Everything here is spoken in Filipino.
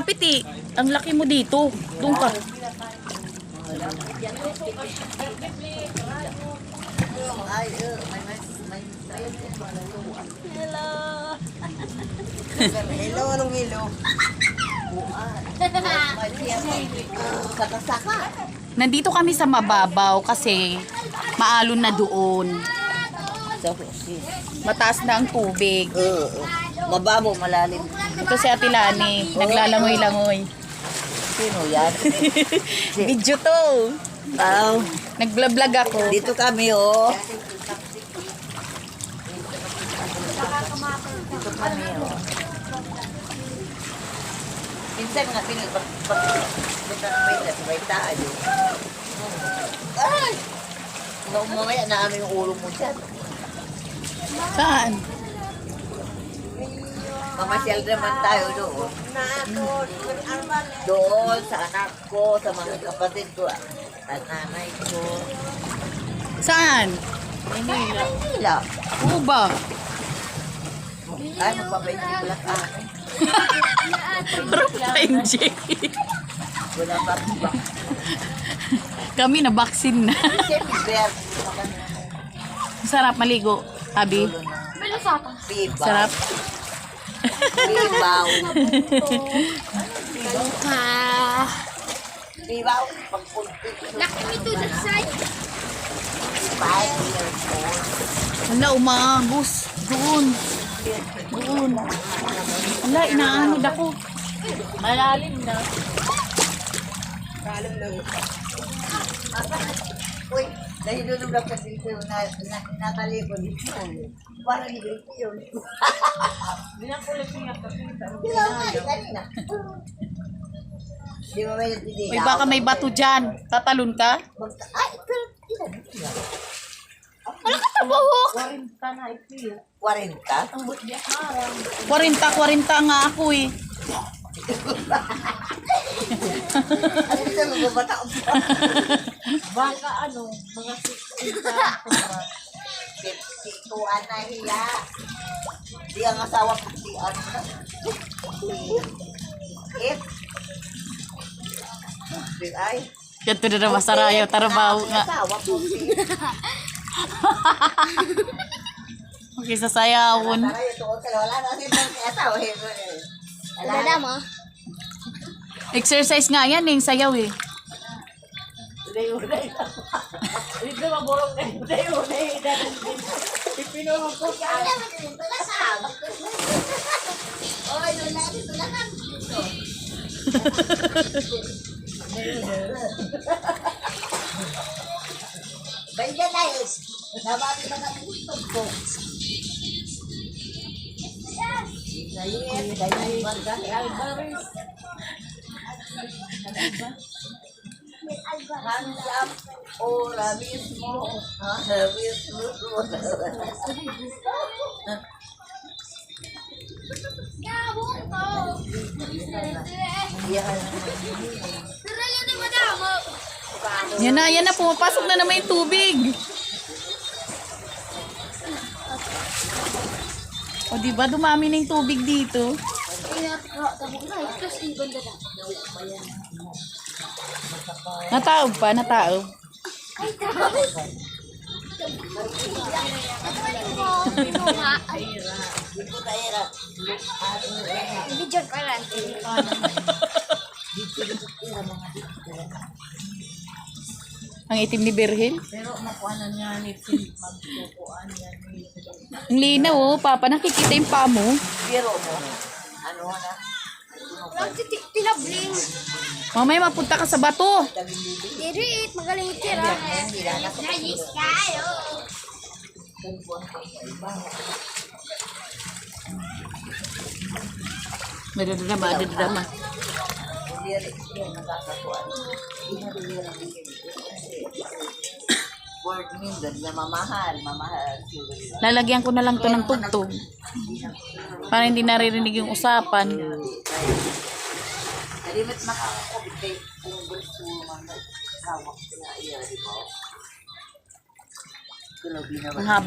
malapit eh. Ang laki mo dito. Doon ka. Uh, Hello. hello, anong hello? Saka-saka. Nandito kami sa mababaw kasi maalon na doon. Mataas na ang tubig. uh, mababo, malalim. Ito si Ate Lani. Naglalangoy-langoy. Sino yan? Video to. Wow. Nagblog ako. Dito kami, oh. Dito kami, oh. Minsan nga, pinag pag pag punta ng may sa may tayo. Ay! Nung mamaya na amin yung ulo mo dyan. Saan? Mamasyal naman tayo doon. Doon sa anak ko, sa mga kapatid ko, at nanay ko. Saan? Manila. Manila. Oo ba? Ay, magpapainti ko lang kami. Parang check. Wala pa ba? Kami na vaccine na. Sarap maligo. Abi. Pibaw. Sarap. Pibaw. Pagpunti ko. Laki me to the side. Five years old. Wala, umagos. Doon. Doon. Wala, inaanod ako. Malalim na. Uy, nahilulog lang kasi dito na, na, natali ko dito. Parang hindi ko yun. Binakulit niya kasi. Di ba kanina. Di ba may hindi? Uy, baka may bato dyan. Tatalon ka? Mag- Ay, pero ilan? Ilan? Wala ka tabuhok. 40? 40, 40 nga ako eh. Ano ito, mababata ko pa. Baka ano, mga 16 Si Tuan na hiya. Di ang asawa ko si ano na. If. Big ay. Ganito na naman sarayaw, tarabaho nga. Asawa ko si. Okay, sasayawon. Tara, ito ko sila. Wala na si Bang asawa. eh, eh. Wala Dada mo? Exercise nga yan eh, sayaw eh. Oy, doon na dito lang. Baya guys. Nabati ba na gusto ko? Dahil, dahil, dahil, Hands up, ora mismo, ahora mismo. Na madamo. Yan na, yan na, pumapasok na naman yung tubig. O di ba dumami yung tubig dito? Ingat ko, tamo na. Plus ibon dada. Nataog pa, tayo. Video ka lang. Ang itim ni Berhel. Pero makuha na niya ni Phil, magkukuhaan niya ni Ang linaw oh, papa, nakikita yung paa mo. Pero mo, ano na? Lang tinabling. Mamaya mapunta ka sa bato. Dirit, magaling tira. Hindi na ako. Nayis kayo. Madadadama, madadadama. Hindi Word that na mamahal, mamahal. Lalagyan ko na lang to ng tugtog. Para hindi naririnig yung usapan. Kalimit makakakabit kay kung gusto mo man hawak na iya, di ba? Ang